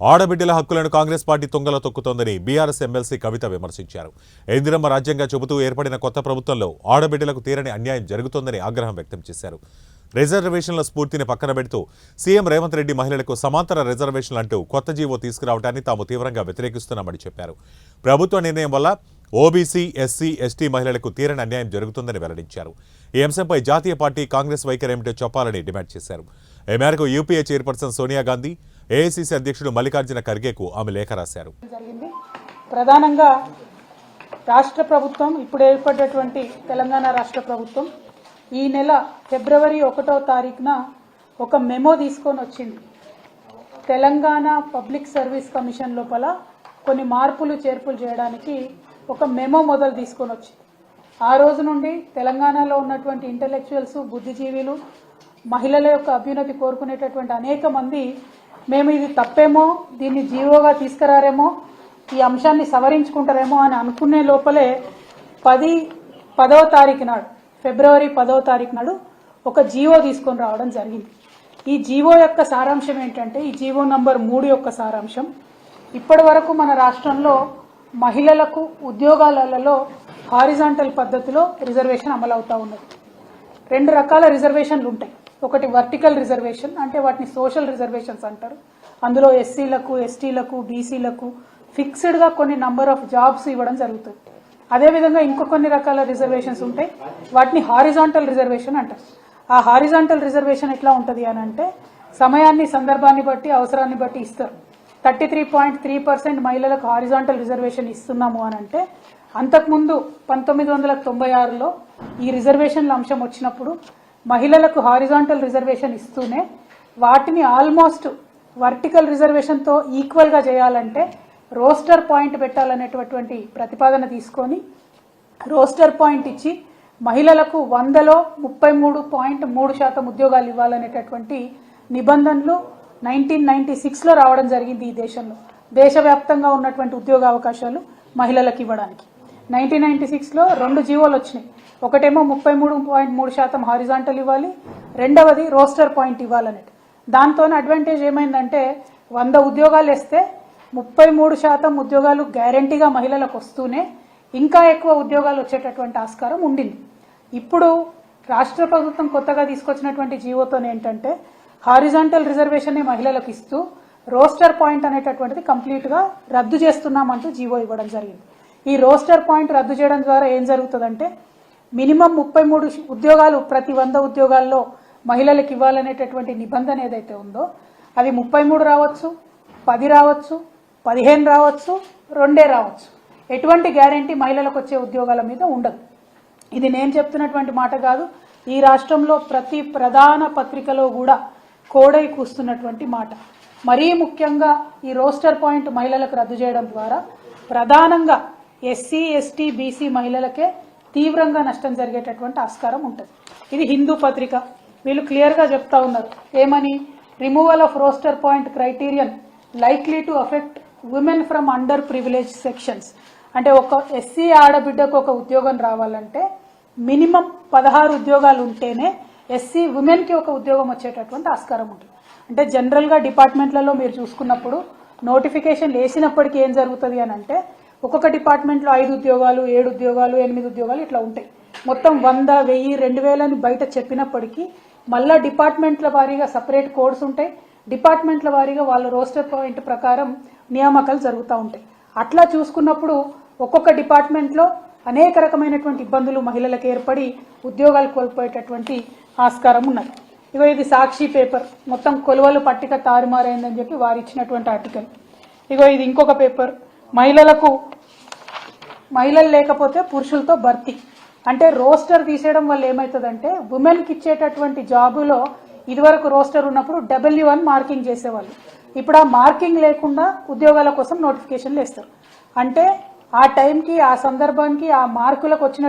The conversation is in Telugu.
ఆడబిడ్డల హక్కులను కాంగ్రెస్ పార్టీ తుంగలో తొక్కుతోందని బీఆర్ఎస్ ఎమ్మెల్సీ కవిత విమర్శించారు. ఇందిరమ్మ రాజ్యంగా చెబుతూ ఏర్పడిన కొత్త ప్రభుత్వంలో ఆడబిడ్డలకు తీరని అన్యాయం జరుగుతోందని ఆగ్రహం వ్యక్తం చేశారు. రిజర్వేషన్ల స్ఫూర్తిని పక్కన పెడుతూ సీఎం రేవంత్ రెడ్డి మహిళలకు సమాంతర రిజర్వేషన్లు అంటూ కొత్త జీవో తీసుకురావడాన్ని తాము తీవ్రంగా వ్యతిరేకిస్తున్నామని చెప్పారు. ప్రభుత్వ నిర్ణయం వల్ల ఓబీసీ ఎస్సీ ఎస్టీ మహిళలకు తీరని అన్యాయం జరుగుతుందని వెల్లడించారు. ఈ అంశంపై జాతీయ పార్టీ కాంగ్రెస్ వైఖరి ఏమిటో చెప్పాలని డిమాండ్ చేశారు. ఈ మేరకు UPA chairperson Sonia Gandhi AICC అధ్యక్షుడు మల్లికార్జున ఖర్గేకు ఆమె లేఖ రాశారు. ప్రధానంగా రాష్ట్ర ప్రభుత్వం ఇప్పుడు ఏర్పడ్డటువంటి తెలంగాణ రాష్ట్ర ప్రభుత్వం ఈ నెల ఫిబ్రవరి ఒకటో తారీఖున ఒక మెమో తీసుకొని వచ్చింది. తెలంగాణ పబ్లిక్ సర్వీస్ కమిషన్ లోపల కొన్ని మార్పులు చేర్పులు చేయడానికి ఒక మెమో మొదలు తీసుకొని వచ్చింది. ఆ రోజు నుండి తెలంగాణలో ఉన్నటువంటి ఇంటలెక్చువల్స్ బుద్ధిజీవులు మహిళల యొక్క అభ్యున్నతి కోరుకునేటటువంటి అనేక మంది మేము ఇది తప్పేమో దీన్ని జీవోగా తీసుకురారేమో ఈ అంశాన్ని సవరించుకుంటారేమో అని అనుకునే లోపలే పది పదవ తారీఖు నాడు ఫిబ్రవరి పదవ తారీఖు నాడు ఒక జీవో తీసుకొని రావడం జరిగింది. ఈ జీవో యొక్క సారాంశం ఏంటంటే ఈ జీవో నంబర్ మూడు యొక్క సారాంశం. ఇప్పటి వరకు మన రాష్ట్రంలో మహిళలకు ఉద్యోగాలలో హారిజాంటల్ పద్ధతిలో రిజర్వేషన్ అమలవుతూ ఉన్నది. రెండు రకాల రిజర్వేషన్లు ఉంటాయి. ఒకటి వర్టికల్ రిజర్వేషన్ అంటే వాటిని సోషల్ రిజర్వేషన్స్ అంటారు. అందులో ఎస్సీలకు ఎస్టీలకు బీసీలకు ఫిక్స్డ్గా కొన్ని నంబర్ ఆఫ్ జాబ్స్ ఇవ్వడం జరుగుతుంది. అదేవిధంగా ఇంకో కొన్ని రకాల రిజర్వేషన్స్ ఉంటాయి. వాటిని హారిజాంటల్ రిజర్వేషన్ అంటారు. ఆ హారిజాంటల్ రిజర్వేషన్ ఎట్లా ఉంటుంది అని అంటే సమయాన్ని సందర్భాన్ని బట్టి అవసరాన్ని బట్టి ఇస్తారు. Thirty three point three percent మహిళలకు హారిజాంటల్ రిజర్వేషన్ ఇస్తున్నాము అని అంటే అంతకుముందు పంతొమ్మిది వందల తొంభై ఆరులో ఈ రిజర్వేషన్ల అంశం వచ్చినప్పుడు మహిళలకు హారిజాంటల్ రిజర్వేషన్ ఇస్తూనే వాటిని ఆల్మోస్ట్ వర్టికల్ రిజర్వేషన్తో ఈక్వల్గా చేయాలంటే రోస్టర్ పాయింట్ పెట్టాలనేటటువంటి ప్రతిపాదన తీసుకొని రోస్టర్ పాయింట్ ఇచ్చి మహిళలకు వందలో ముప్పై మూడు పాయింట్ మూడు శాతం ఉద్యోగాలు ఇవ్వాలనేటటువంటి నిబంధనలు నైన్టీన్ నైన్టీ సిక్స్లో రావడం జరిగింది ఈ దేశంలో. దేశవ్యాప్తంగా ఉన్నటువంటి ఉద్యోగ అవకాశాలు మహిళలకు ఇవ్వడానికి. నైన్టీన్ నైన్టీ సిక్స్లో రెండు జీవోలు వచ్చినాయి. ఒకటేమో ముప్పై మూడు పాయింట్ మూడు శాతం హారిజాంటల్ ఇవ్వాలి. రెండవది రోస్టర్ పాయింట్ ఇవ్వాలనేది దాంతో అడ్వాంటేజ్ ఏమైందంటే వంద ఉద్యోగాలు వేస్తే ముప్పై మూడు శాతం ఉద్యోగాలు గ్యారంటీగా మహిళలకు వస్తూనే ఇంకా ఎక్కువ ఉద్యోగాలు వచ్చేటటువంటి ఆస్కారం ఉండింది. ఇప్పుడు రాష్ట్ర ప్రభుత్వం కొత్తగా తీసుకొచ్చినటువంటి జీవోతో ఏంటంటే హారిజాంటల్ రిజర్వేషన్ మహిళలకు ఇస్తూ రోస్టర్ పాయింట్ అనేటటువంటిది కంప్లీట్గా రద్దు చేస్తున్నామంటూ జీవో ఇవ్వడం జరిగింది. ఈ రోస్టర్ పాయింట్ రద్దు చేయడం ద్వారా ఏం జరుగుతుందంటే మినిమం ముప్పై మూడు ఉద్యోగాలు ప్రతి వంద ఉద్యోగాల్లో మహిళలకు ఇవ్వాలనేటటువంటి నిబంధన ఏదైతే ఉందో అది ముప్పై మూడు రావచ్చు పది రావచ్చు పదిహేను రావచ్చు రెండే రావచ్చు. ఎటువంటి గ్యారంటీ మహిళలకు వచ్చే ఉద్యోగాల మీద ఉండదు. ఇది నేను చెప్తున్నటువంటి మాట కాదు ఈ రాష్ట్రంలో ప్రతి ప్రధాన పత్రికలో కూడా కోడై కూస్తున్నటువంటి మాట. మరీ ముఖ్యంగా ఈ రోస్టర్ పాయింట్ మహిళలకు రద్దు చేయడం ద్వారా ప్రధానంగా ఎస్సీ ఎస్టీ బీసీ మహిళలకే తీవ్రంగా నష్టం జరిగేటటువంటి ఆస్కారం ఉంటుంది. ఇది హిందూ పత్రిక. వీళ్ళు క్లియర్గా చెప్తా ఉన్నారు. ఏమని? Removal of roster point criterion likely to affect women from under privilege sections. అంటే ఒక ఎస్సీ ఆడబిడ్డకు ఒక ఉద్యోగం రావాలంటే మినిమం పదహారు ఉద్యోగాలు ఉంటేనే ఎస్సీ ఉమెన్కి ఒక ఉద్యోగం వచ్చేటటువంటి ఆస్కారం ఉంటుంది. అంటే జనరల్గా డిపార్ట్మెంట్లలో మీరు చూసుకున్నప్పుడు నోటిఫికేషన్ వేసినప్పటికీ ఏం జరుగుతుంది అని అంటే ఒక్కొక్క డిపార్ట్మెంట్లో ఐదు ఉద్యోగాలు ఏడు ఉద్యోగాలు ఎనిమిది ఉద్యోగాలు ఇట్లా ఉంటాయి. మొత్తం వంద వెయ్యి రెండు వేలని బయట చెప్పినప్పటికీ మళ్ళా డిపార్ట్మెంట్ల వారీగా సపరేట్ కోడ్స్ ఉంటాయి. డిపార్ట్మెంట్ల వారీగా వాళ్ళ రోస్టర్ పాయింట్ ప్రకారం నియామకాలు జరుగుతూ ఉంటాయి. అట్లా చూసుకున్నప్పుడు ఒక్కొక్క డిపార్ట్మెంట్లో అనేక రకమైనటువంటి ఇబ్బందులు మహిళలకు ఏర్పడి ఉద్యోగాలు కోల్పోయేటటువంటి ఆస్కారం ఉన్నది. ఇగో ఇది సాక్షి పేపర్. మొత్తం కొలువలు పట్టిక తారుమారైందని చెప్పి వారు ఇచ్చినటువంటి ఆర్టికల్. ఇగో ఇది ఇంకొక పేపర్. మహిళలకు మహిళలు లేకపోతే పురుషులతో భర్తీ. అంటే రోస్టర్ తీసేయడం వల్ల ఏమవుతుందంటే ఉమెన్కి ఇచ్చేటటువంటి జాబులో ఇదివరకు రోస్టర్ ఉన్నప్పుడు డబ్ల్యూ వన్ మార్కింగ్ చేసేవాళ్ళు. ఇప్పుడు ఆ మార్కింగ్ లేకుండా ఉద్యోగాల కోసం నోటిఫికేషన్లు ఇస్తారు అంటే ఆ టైంకి ఆ సందర్భానికి ఆ మార్కులకు వచ్చినటువంటి